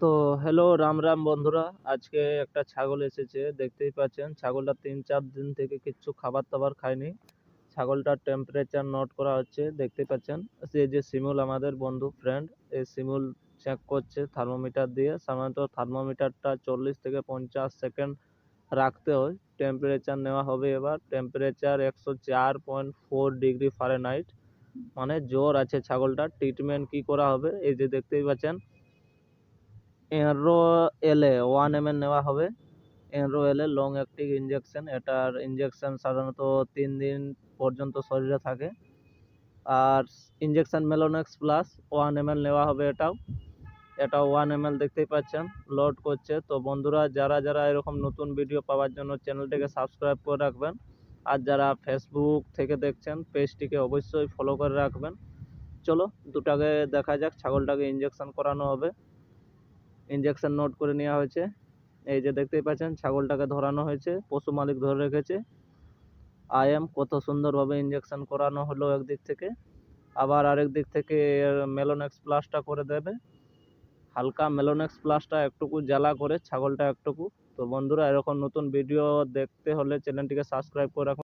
তো হ্যালো রাম রাম বন্ধুরা। আজকে একটা ছাগল এসেছে, দেখতেই পাচ্ছেন। ছাগলটা তিন চার দিন থেকে কিচ্ছু খাবার দাবার খায়নি। ছাগলটার টেম্পারেচার নোট করা হচ্ছে দেখতে পাচ্ছেন। সে যে শিমুল আমাদের বন্ধু ফ্রেন্ড এই শিমুল চেক করছে থার্মোমিটার দিয়ে। সাধারণত থার্মোমিটারটা চল্লিশ থেকে পঞ্চাশ সেকেন্ড রাখতে হয়। টেম্পারেচার নেওয়া হবে এবার। টেম্পারেচার একশো চার পয়েন্ট ফোর ডিগ্রি ফারেনহাইট মানে জ্বর আছে ছাগলটার। ট্রিটমেন্ট কি করা হবে? এই যে দেখতেই পাচ্ছেন। এনরো এলে ওয়ান এম নেওয়া হবে। এনরো এলে লং অ্যাক্টিভ ইঞ্জেকশন এটার ইঞ্জেকশন সাধারণত তিন দিন পর্যন্ত শরীরে থাকে। আর injection Melonex plus one M নেওয়া হবে এটাও। এটা ওয়ান এম দেখতেই পাচ্ছেন লোড করছে। তো বন্ধুরা, যারা যারা এরকম নতুন ভিডিও পাওয়ার জন্য চ্যানেলটিকে সাবস্ক্রাইব করে রাখবেন, আর যারা ফেসবুক থেকে দেখছেন পেজটিকে অবশ্যই ফলো করে রাখবেন। চলো, দুটাকে দেখা যাক, ছাগলটাকে ইঞ্জেকশন করানো হবে। ইঞ্জেকশন নোট করে নেওয়া হয়েছে। এই যে দেখতেই পাচ্ছেন, ছাগলটাকে ধরানো হয়েছে, পশু মালিক ধরে রেখেছে। আই এম কত সুন্দরভাবে ইঞ্জেকশন করানো হলো একদিক থেকে। আবার আরেক দিক থেকে মেলোনেক্স প্লাসটা করে দেবে। হালকা মেলোনেক্স প্লাসটা একটুকু জ্বালা করে, ছাগলটা একটুকু। তো বন্ধুরা, এরকম নতুন ভিডিও দেখতে হলে চ্যানেলটিকে সাবস্ক্রাইব করে রাখুন।